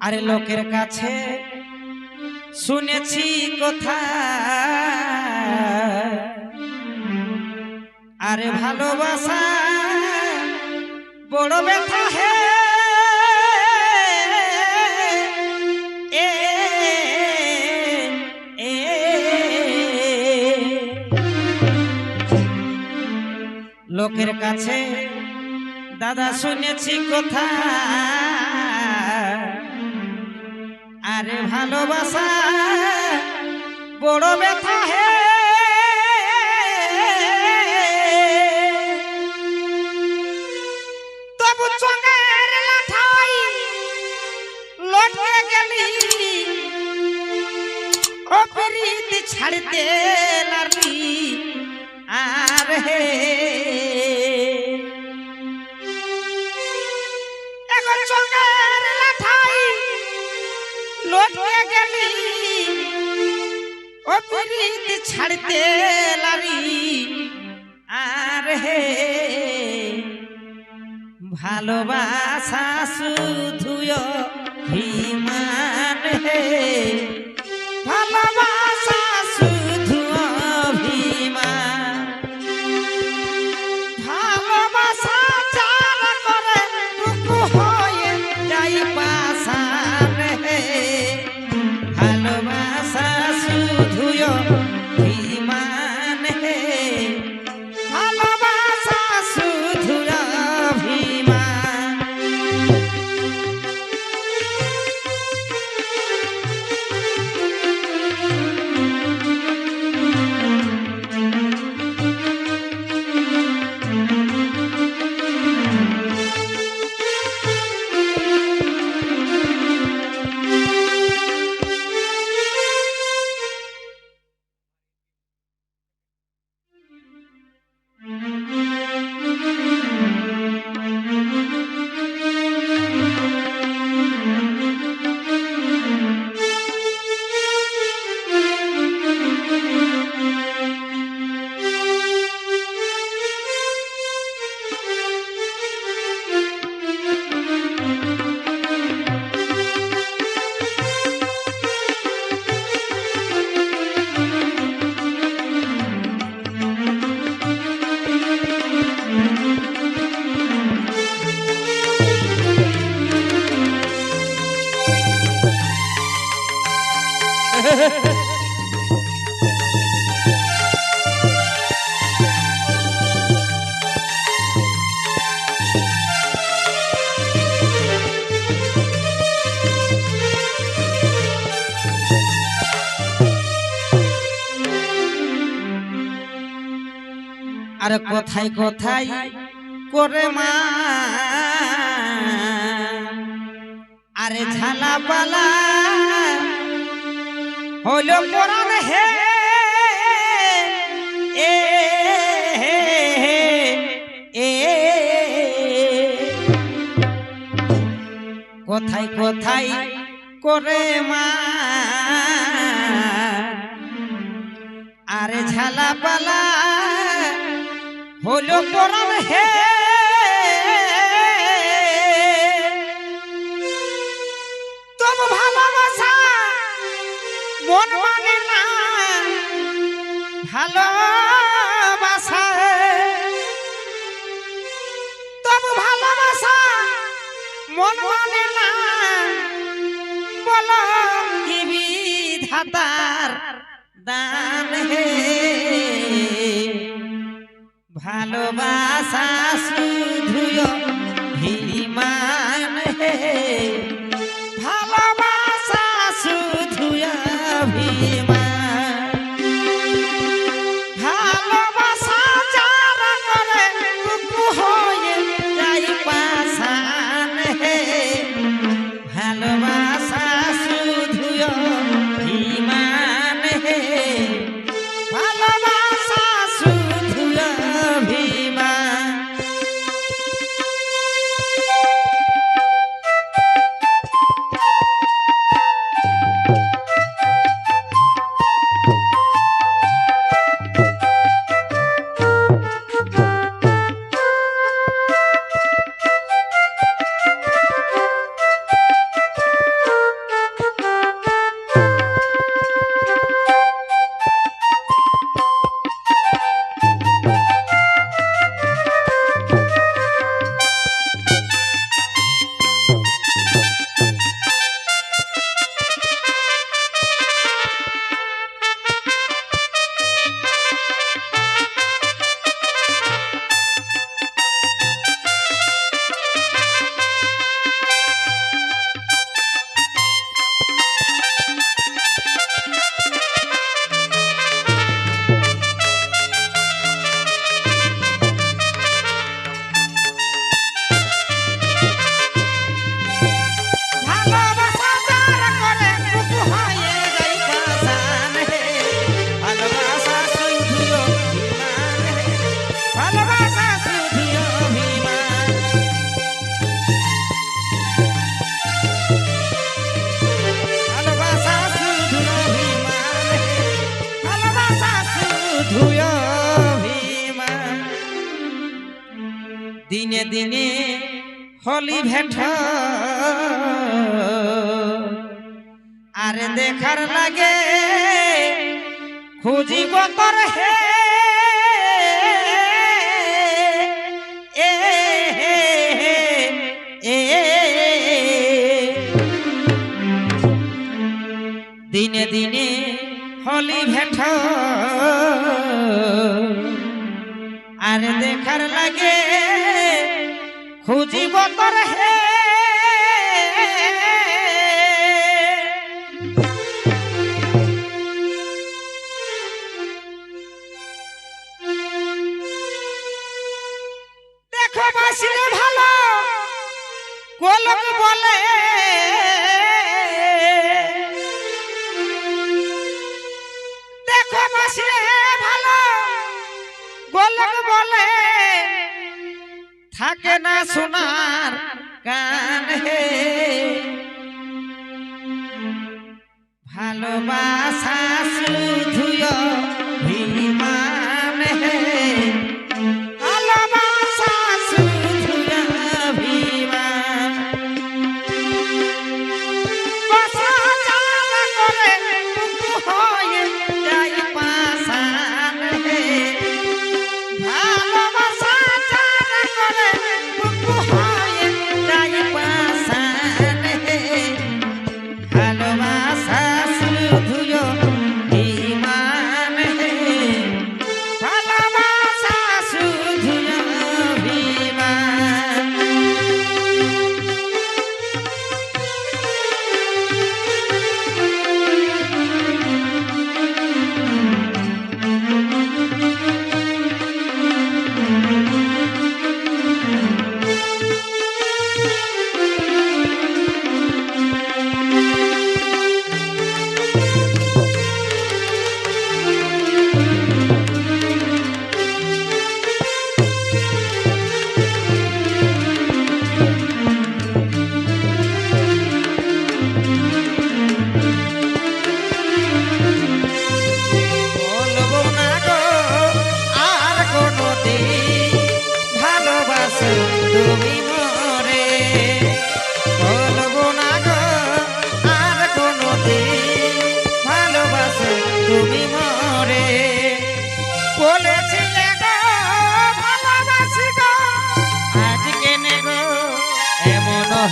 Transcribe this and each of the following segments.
আরে লোকের কাছে শুনেছি কথা। আরে ভালোবাসা বড় ব্যথা হে। লোকের কাছে দাদা শুনেছি কথা। ভালোবাসা বড় ব্যথা হে ভালোবাসা শুধুয় অভিমান হে। ভালোবাসা শুধু অভিমান। ভালোবাসা চার করে হয়ে যাই পাশান আর কোথায় কোথায় করে মা? আরে ঝালা পালা হলো মরণ হে। কোথায় কোথায় করে মা? আরে ঝালা পালা হলো পরাণ হে। তবু ভালোবাসা মন মানে না। ভালোবাসা। তবু ভালোবাসা মন মানে না। বলো কি বিধাতার দান হে? ভালোবাসা শুধুয় দিনে হলি ভেট আরে দেখার লাগে খুঁজিব তোর হে দিনে দিনে হলি ভেট আর দেখার লাগে খুঁজিব তোর হে থাকে না সোনার কান হে ভালোবাসা শুধুই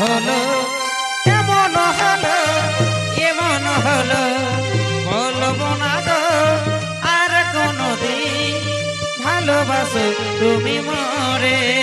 হলো এমন হলো এমন হলো? বলব না গো আর কোনদিন ভালোবাসো তুমি মরে।